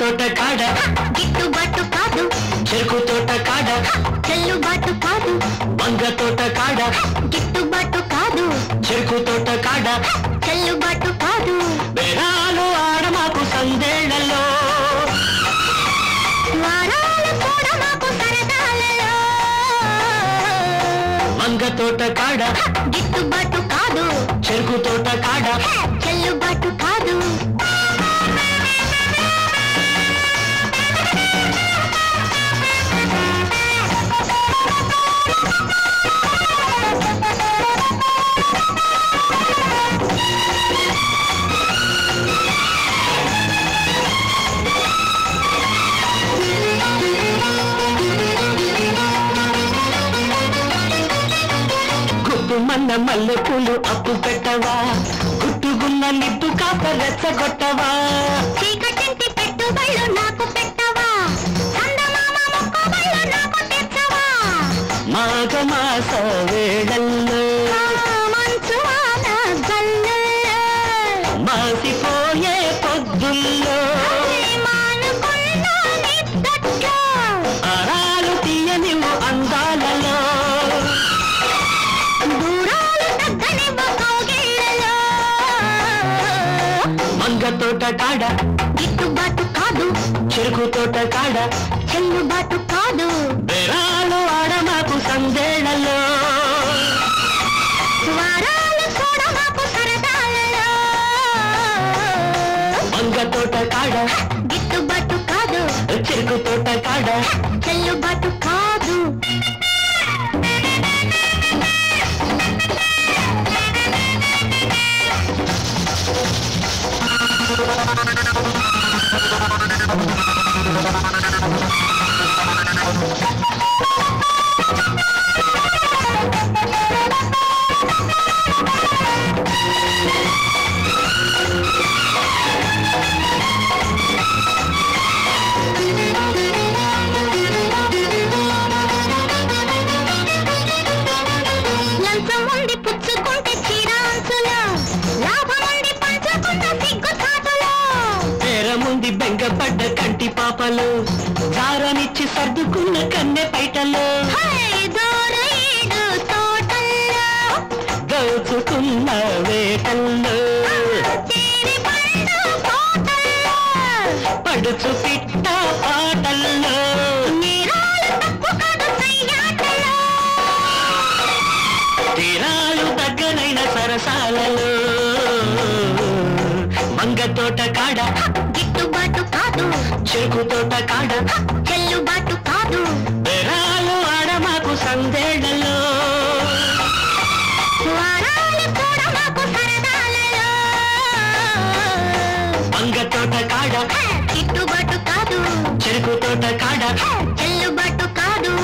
తోట కాడ. గిట్టుబాటు కాదు. చెరుకు తోట కాడ. చెల్లుబాటు కాదు. వంగ తోట తోట కాడ. గిట్టుబాటు కాదు. చెరుకు తోట కాడ. గుప్పుమన్న మల్లె పూలు అప్పు పెట్టవా? కుట్టుకున్న నిప్పు కాప రెచ్చగొట్టవా? చీకటింటి పెట్టుబడి తోట కాడ గిట్టుబాటు కాదు. చెరుకు తోట కాడ చెల్లుబాటు కాదు. బెరాలు ఆడమాకు సందేళ్ళలో మంగ తోట కాడ గిట్టుబాటు కాదు. చెరుకు తోట పాపలు దారనిచ్చి సర్దుకున్న కన్నె పైటలు. దోచుకున్న వేటల్లో. పడుచు పిట్ట పాటల్లో. తీరాలు దగ్గరైన సరసాలలో. మంగ తోట కాడ చెరుకు తోట కాడ చెల్లుబాటు కాదు బెరాలు ఆడమాకు సందేళ్ళలో వంగ తోట కాడ చిట్టుబాటు కాదు. చెరుకు తోట కాడ చెల్లుబాటు కాదు.